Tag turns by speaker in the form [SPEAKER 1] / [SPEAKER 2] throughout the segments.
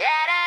[SPEAKER 1] Yeah,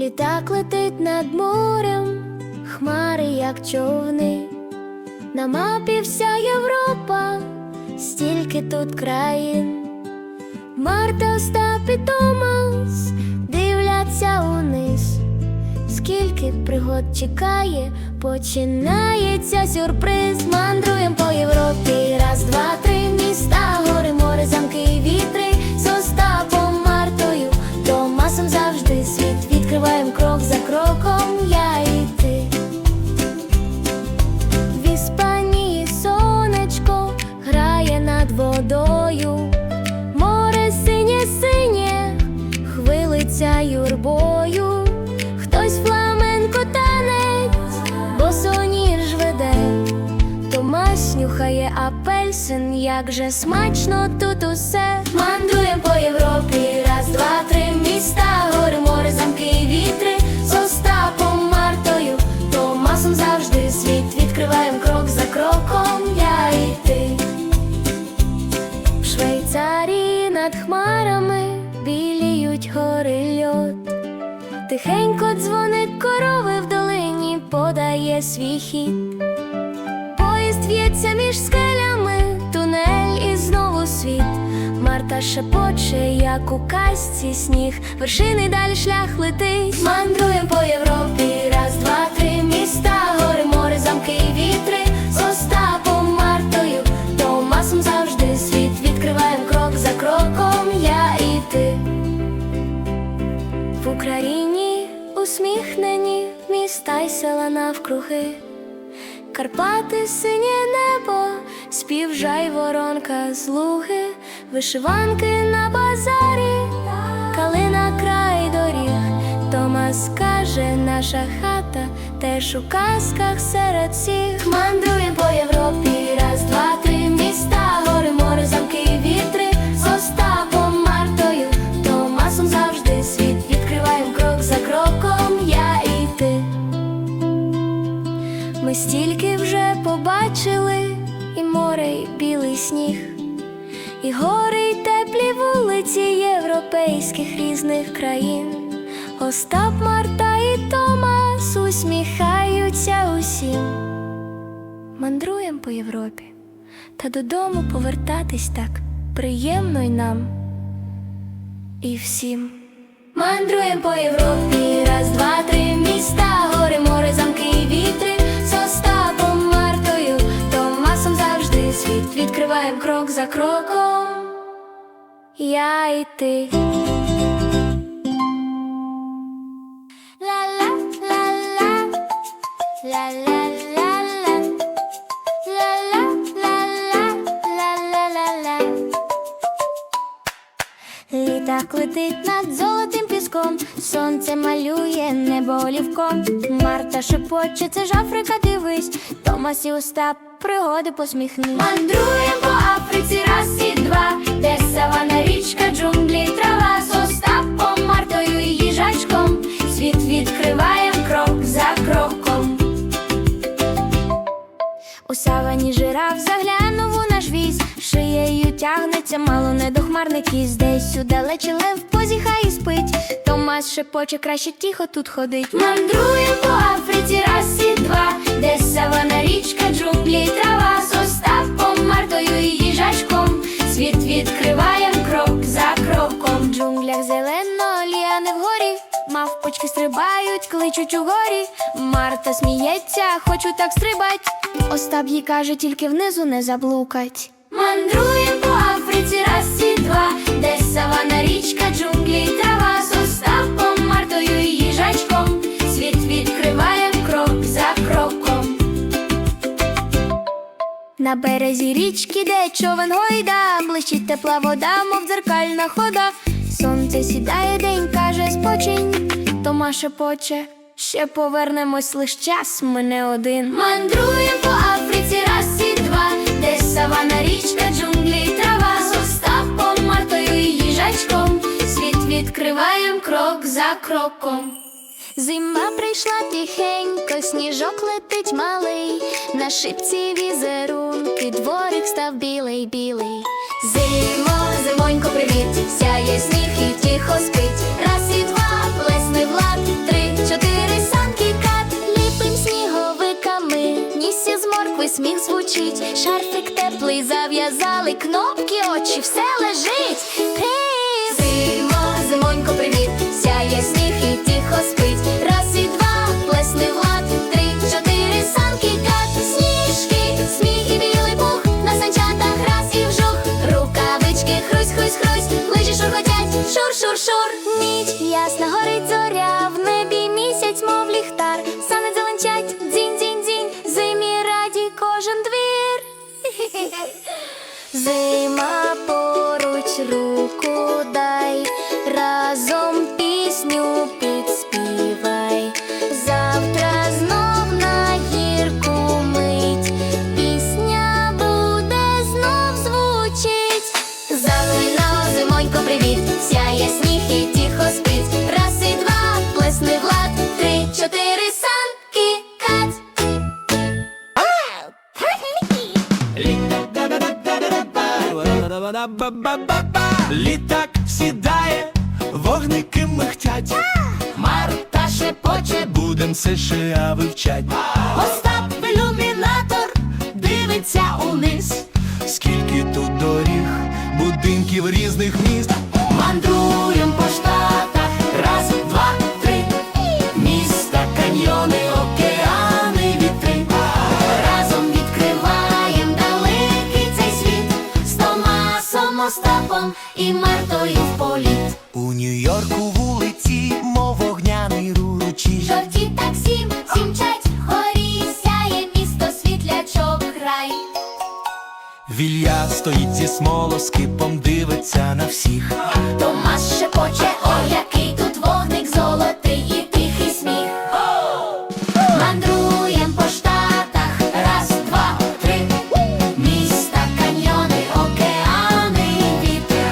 [SPEAKER 1] Літак летить над морем, хмари, як човни. На мапі вся Європа, стільки тут країн. Марта, Остап і Томас дивляться униз. Скільки пригод чекає, починається сюрприз. Мандруєм по Європі. Як же смачно тут усе. Мандруєм по Європі, раз, два, три міста, гори, море, замки вітри. З Остапом, Мартою, Томасом завжди світ. Відкриваєм крок за кроком, я і ти. В Швейцарії над хмарами біліють гори льод. Тихенько дзвонить корови в долині, подає свій хід. Поїзд в'ється між скелями, Марта шепоче, як у казці сніг, вершини далі шлях летить. Мандруєм по Європі, раз, два, три міста, гори, море, замки і вітри. З Остапом, Мартою, Томасом завжди світ. Відкриваєм крок за кроком, я і ти. В Україні усміхнені міста й села навкруги. Карпати, синє небо, спів жайворонка з луги, вишиванки на базарі, калина край доріг. Томас каже, наша хата теж у казках серед всіх. Мандруєм Ми стільки вже побачили і море, і білий сніг, і гори, й теплі вулиці європейських різних країн. Остап Марта і Томас усміхаються усім. Мандруєм по Європі, та додому повертатись так приємно й нам і всім. Мандруєм по Європі, раз, два, три міста, гори, море, замки і вітри. Завжди світ відкриваєм крок за кроком. Я і ти. Ла-ла, ла-ла, ла-ла-ла-ла, ла-ла, ла-ла, ла-ла-ла-ла. Літак летить над золотим піском, сонце малює небо олівком. Марта шепоче, це ж Африка, дивись, Томас і Остап, пригоди посміхни. Мандруєм по Африці, раз і два, де савана, річка, джунглі, трава з Остапом, Мартою і їжачком. Світ відкриваєм крок за кроком. У савані жираф заглянув тягнеться, мало не до хмарних із десь удалече лев позіхає і спить. Томас шепоче, краще тихо тут ходить. Мандруєм по Африці, раз і два, де савана, річка, джунглі, трава з Остапом, Мартою і їжачком. Світ відкриваєм крок за кроком. В джунглях зелено, ліани вгорі. Мавпочки стрибають, кличуть угорі. Марта сміється, хочу так стрибать. Остап їй каже, тільки внизу не заблукать. Мандруєм по Африці, раз і два, де савана, річка, джунглі, трава з Остапом, Мартою і їжачком. Світ відкриваєм крок за кроком. На березі річки, де човен гойда, блищить тепла вода, мов дзеркальна хода. Сонце сідає, день каже, спочинь, Тома шепоче, ще повернемось лиш час, ми не один. Мандруєм по Африці, раз і два, де савана, річка, джунглі, відкриваєм крок за кроком. Зима прийшла тихенько, сніжок летить малий, на шипці візерунки, дворик став білий, білий. Зимо, зимонько, привіт, сяє сніг і тихо спить. Раз і два, плесни влад, три, чотири санки кат, ліпим сніговиками, нісся з моркви сміх звучить, шарфик теплий зав'язали, кнопки, очі, все лежить.
[SPEAKER 2] Літак сідає, вогники михтять. Марта шепоче, будем США вивчать. Остап ілюмінатор дивиться униз. Скільки тут доріг, будинків різних міст. Мандруєм по Вілья стоїть зі смолоскипом, дивиться на всіх.
[SPEAKER 1] Томас шепоче, ой, який тут вогник золотий і тихий сміх. Мандруєм по штатах, раз, два, три. Міста, каньйони, океани, вітри.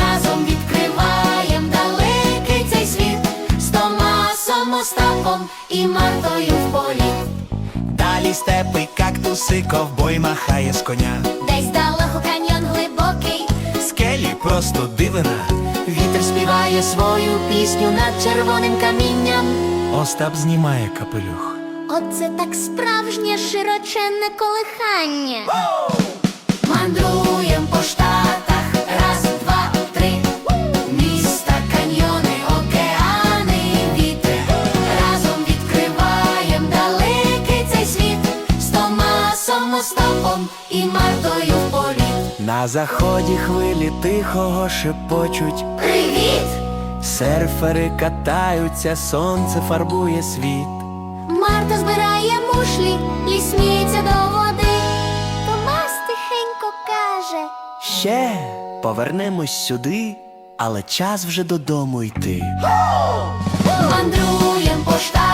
[SPEAKER 1] Разом відкриваєм далекий цей світ з Томасом Остапом і Мартою в політ.
[SPEAKER 2] Далі степи, кактуси, ковбой махає з коня.
[SPEAKER 1] Свою пісню над червоним камінням.
[SPEAKER 2] Остап знімає капелюх.
[SPEAKER 1] Оце так справжнє широченне колихання. Мандруєм по штатах, раз, два, три. Міста, каньйони, океани, вітри. Разом відкриваєм далекий цей світ. З Томасом Остапом і Мартою в політ.
[SPEAKER 2] На заході хвилі тихого шепочуть.
[SPEAKER 1] Привіт!
[SPEAKER 2] Серфери катаються, сонце фарбує світ.
[SPEAKER 1] Марта збирає мушлі і сміється до води. Томас тихенько каже.
[SPEAKER 2] Ще повернемось сюди, але час вже додому йти.
[SPEAKER 1] Мандруєм по штатах,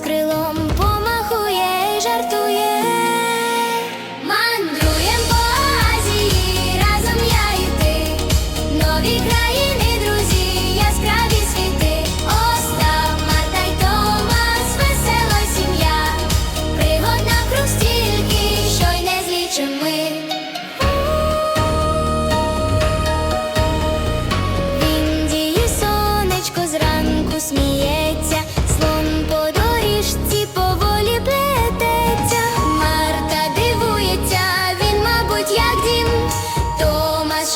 [SPEAKER 1] крилом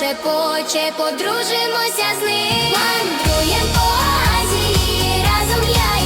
[SPEAKER 1] шепоче, подружимося з ним. Мандруєм по Азії, разом я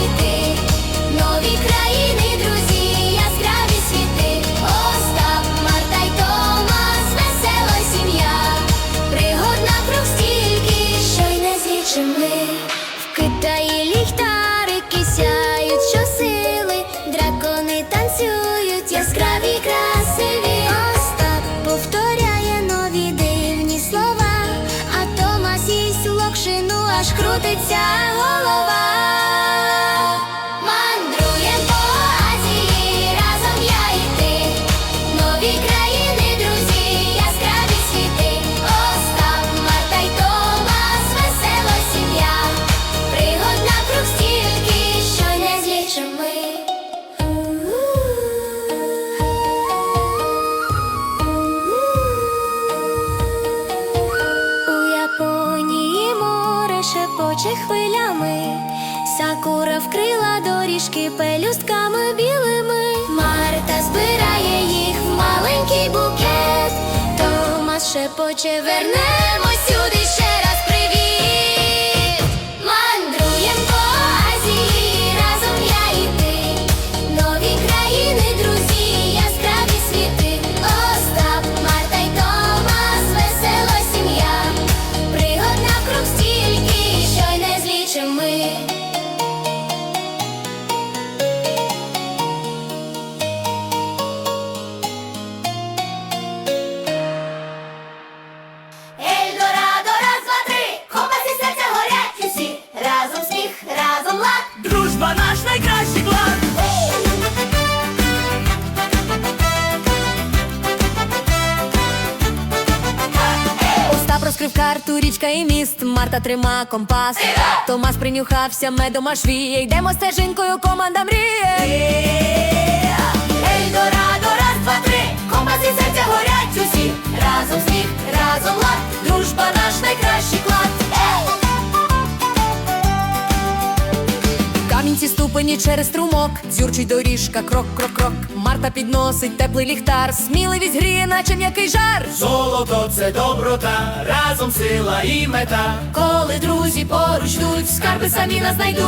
[SPEAKER 1] Томас шепоче, Марта компас.
[SPEAKER 3] Томас принюхався медом аж віє. Йдемо стежинкою, команда мріє.
[SPEAKER 1] Ельдорадо, раз, два, три, компас і серця горять усі. Разом сміх, разом лад. Дружба наш найкращий
[SPEAKER 3] ступені через струмок, дзюрчить доріжка, крок, крок, крок. Марта підносить теплий ліхтар, сміливість гріє, наче м'який жар.
[SPEAKER 2] Золото це доброта, разом сила і мета.
[SPEAKER 3] Коли друзі поруч йдуть, скарби самі нас знайдуть.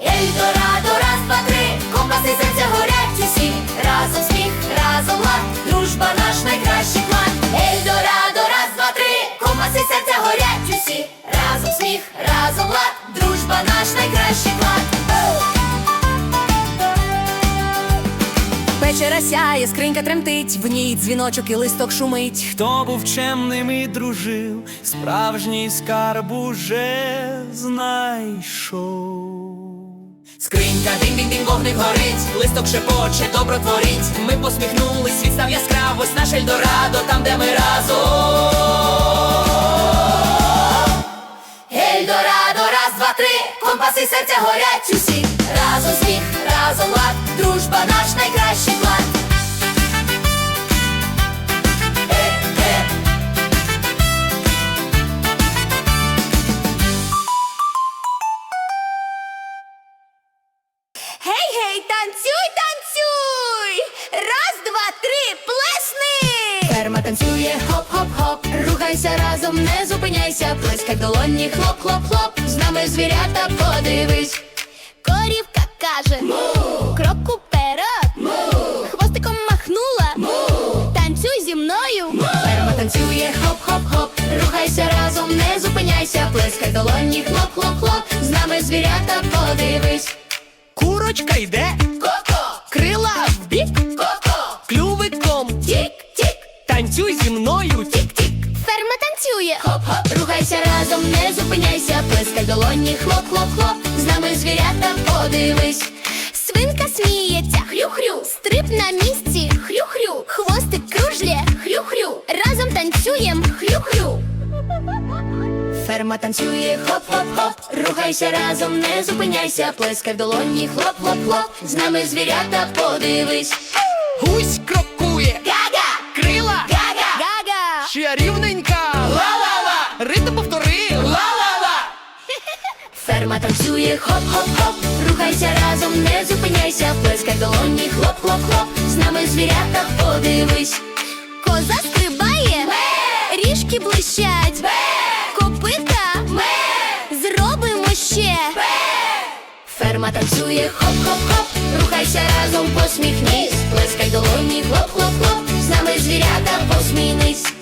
[SPEAKER 1] Ельдорадо, раз, два, три, компас і серця горять усі. Разом сміх, разом лад. Дружба наш найкращий клад. Ельдорадо, раз, два, три, компас і серця горять усі. Разом сміх, разом лад. Дружба наш найкращий клад.
[SPEAKER 3] вечора сяє, скринька тремтить, в ній дзвіночок і листок шумить.
[SPEAKER 2] Хто був чемним і дружив, справжній скарб уже знайшов.
[SPEAKER 4] Скринька дing-дing-дing, вогник горить, листок шепоче, добро творить. Ми посміхнулись, світ став яскраво, ось наш Ельдорадо, там, де ми разом. Ельдорадо, два, три, компаси серця горять усі. Разом сміх, разом лад, дружба наш найкращий. Е-е.
[SPEAKER 3] Гей, гей, танцюй, танцюй! Раз, два, три, плесни!
[SPEAKER 4] Ферма танцює, рухайся разом, не зупиняйся, плескай долоні, хлоп-хлоп-хлоп, з нами звірята, подивись.
[SPEAKER 1] Корівка каже Крок уперед. Хвостиком махнула. Танцюй зі мною.
[SPEAKER 4] Ферма танцює, хоп-хоп-хоп, рухайся разом, не зупиняйся, плескай долоні, хлоп-хлоп-хлоп, з нами звірята, подивись.
[SPEAKER 2] Курочка йде,
[SPEAKER 4] Ко-ко,
[SPEAKER 2] крила вбік,
[SPEAKER 4] ко-ко,
[SPEAKER 2] клювиком,
[SPEAKER 4] тік-тік,
[SPEAKER 2] танцюй зі мною.
[SPEAKER 4] тік-тік.
[SPEAKER 1] Ферма танцює.
[SPEAKER 4] Хоп-хоп, рухайся разом, не зупиняйся, плескай долоні, хлоп-хлоп-хлоп, з нами звірята, подивись.
[SPEAKER 1] Свинка сміється.
[SPEAKER 4] Хрю-хрю,
[SPEAKER 1] Стрип на місці.
[SPEAKER 4] Хрю-хрю,
[SPEAKER 1] Хвостик кружлє.
[SPEAKER 4] Хрю-хрю.
[SPEAKER 1] Разом танцюєм.
[SPEAKER 4] Хрю-хрю. Ферма танцює, хоп-хоп-хоп, рухайся разом, не зупиняйся, плескай в долоні, хлоп-хлоп-хлоп, з нами звірята, подивись.
[SPEAKER 2] Гусь крокує, Ще рівненька.
[SPEAKER 4] Ла-ла-ла!
[SPEAKER 2] Ритм повтори.
[SPEAKER 4] Ла-ла-ла! Ферма танцює, хоп-хоп-хоп, рухайся разом, не зупиняйся, плескай долоні, хлоп-хлоп-хлоп, з нами звірята, подивись.
[SPEAKER 1] Коза стрибає Ріжки блищать Копита Зробимо ще
[SPEAKER 4] Ферма танцює, хоп-хоп-хоп, рухайся разом, посміхнись, плескай долоні, хлоп-хлоп-хлоп, з нами звірята, посмінись.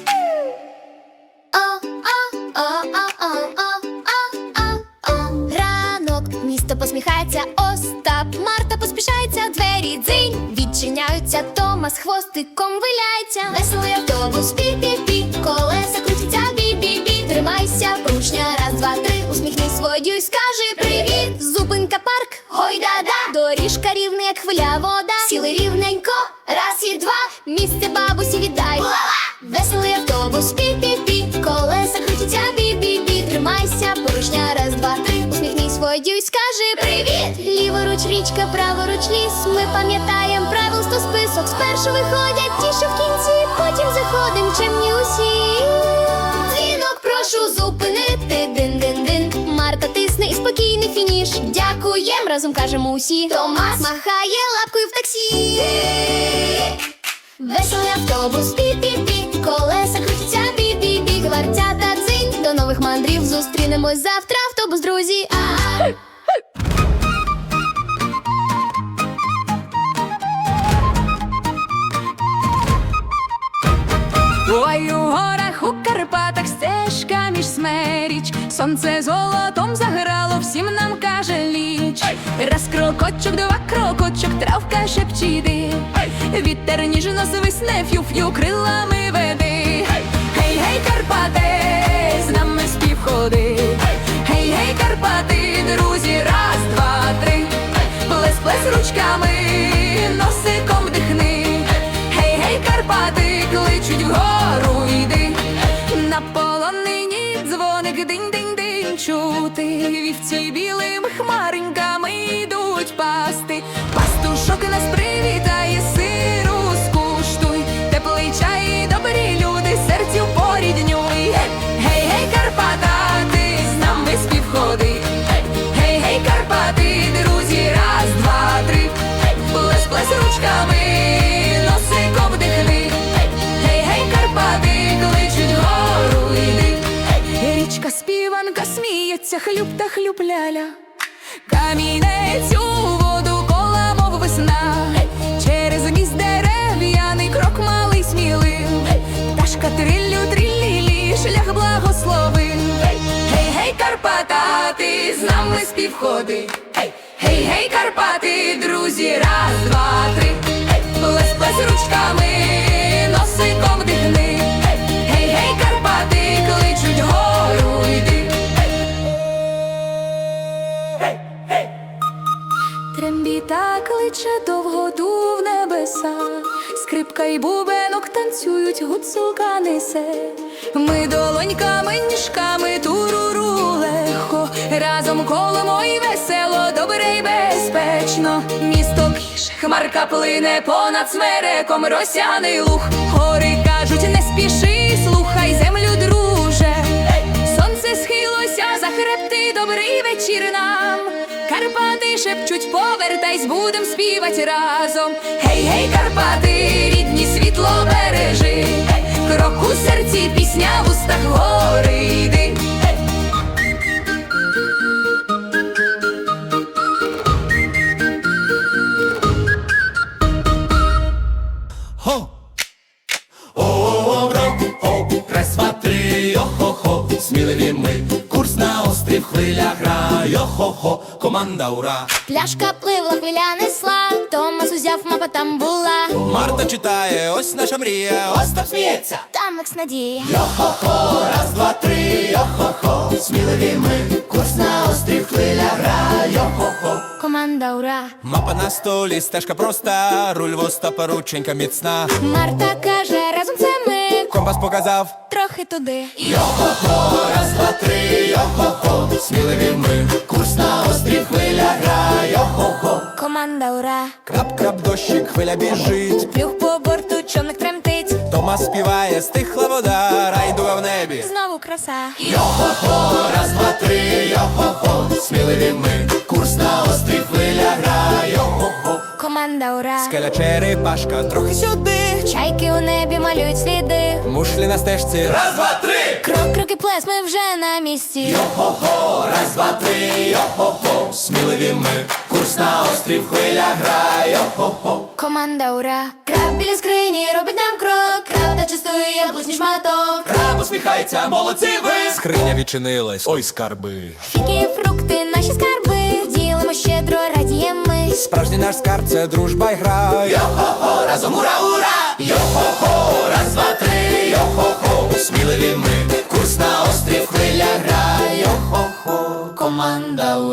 [SPEAKER 1] Посміхається, Остап, Марта поспішається, двері дзинь. Відчиняються, Томас хвостиком виляється. Веселий автобус, пі-пі-пі, колеса крутяться, бі-бі-бі. Тримайся, поручня, раз, два, три, усміхнись водію й скажи привіт. Зупинка парк, гой-да-да Доріжка рівна, як хвиля вода. Сіли рівненько, раз і два. Місце бабусі віддай праворуч ліс. Ми пам'ятаєм правил сто список. Спершу виходять ті, що в кінці Потім заходим чемні усі. Дзвінок прошу зупинити. Дин-дин-дин. Марта тисне і спокійний фініш. Дякуєм, разом кажемо усі. Томас махає лапкою в таксі. Веселий автобус, пі-пі-пі. Колеса крутяться, бі-бі-бі. Гвартята дзинь. До нових мандрів зустрінемось завтра. Автобус, друзі, а
[SPEAKER 5] Ой, у сонце золотом заграло, всім нам каже ліч. Раз крокочок, два крокочок, травка шепчіди. Вітер ніжно свисне, фю-фю крилами веди. Гей, гей, Карпати, з нами спів ходи. Гей, гей, Карпати, друзі, раз, два, три. Плес, плес ручками, носиком вдихни. Гей, гей, Карпати, кличуть вгору йди. На динь-динь-динь чути. Вівці білими Несеться хлюб та хлюб камінець у воду кола, мов весна, через гнізд дерев'яний крок малий смілив, Ташка триллю тріллі, шлях благослови. Гей, гей, Карпата, ти з нами співходи. Гей, гей, Карпати, друзі, раз, два, три, плес, плес ручками, носиком. Трембіта кличе довго в небеса, скрипка й бубенок танцюють, гуцулка несе. Ми долоньками, ніжками туруру легко, разом колемо і весело, добре й безпечно. Місто піш, хмарка плине понад смереком, росяний луг. Гори кажуть, не спіши, повертайсь, будем співати разом. Гей, гей, Карпати, рідні світло бережи. Крок у серці, пісня в устах гори
[SPEAKER 6] хвиля гра, йо-хо-хо, команда ура!
[SPEAKER 1] Пляшка пливла, хвиля несла, Томас узяв, мапа там була,
[SPEAKER 6] Марта читає, ось наша мрія, Остап сміється.
[SPEAKER 1] там екс надія.
[SPEAKER 6] Йо-хо-хо, раз, два, три, йо-хо-хо, сміливі ми, курс на острів, хвиля гра, йо-хо-хо.
[SPEAKER 1] Команда ура!
[SPEAKER 6] Мапа на столі, стежка проста, руль в Остапа, рученька міцна.
[SPEAKER 1] Марта каже, разом це
[SPEAKER 6] Компас показав,
[SPEAKER 1] трохи туди.
[SPEAKER 6] раз, два, три, йо-хо-хо, сміливі ми, курс на острів, хвиля гра, йо-хо-хо.
[SPEAKER 1] Команда ура!
[SPEAKER 6] Крап-крап дощик, хвиля біжить.
[SPEAKER 1] Плюх по борту, човник тремтить,
[SPEAKER 6] Тома співає, стихла вода, райдуга в небі.
[SPEAKER 1] знову краса.
[SPEAKER 6] Раз, два, три, йо-хо-хо, сміливі ми, курс на острів, хвиля гра, йо-хо-хо.
[SPEAKER 1] Команда ура!
[SPEAKER 6] Скеля черепашка, трохи сюди.
[SPEAKER 1] Чайки у небі малюють сліди.
[SPEAKER 6] Мушлі на стежці. Раз, два, три.
[SPEAKER 1] Крок, крок і плес, ми вже на місці.
[SPEAKER 6] Раз, два, три, йо-хо-хо, сміливі ми, курс на острів, хвиля гра, йо-хо-хо.
[SPEAKER 1] Команда ура! Краб біля скрині робить нам крок. Краб та частує яблучний шматок.
[SPEAKER 6] Краб усміхається, молодці ви. Скриня відчинилась, ой, скарби.
[SPEAKER 1] Фіки, фрукти, наші скарби. Ділимо щедро, радіємо ми.
[SPEAKER 6] Справжній наш скарб це дружба й гра. Йо-хо-хо, разом ура, ура! Йо-хо-хо, раз, два, три, йо-хо-хо, сміливі ми, курс на острів хвиля, гра, йо-хо-хо,
[SPEAKER 1] команда у.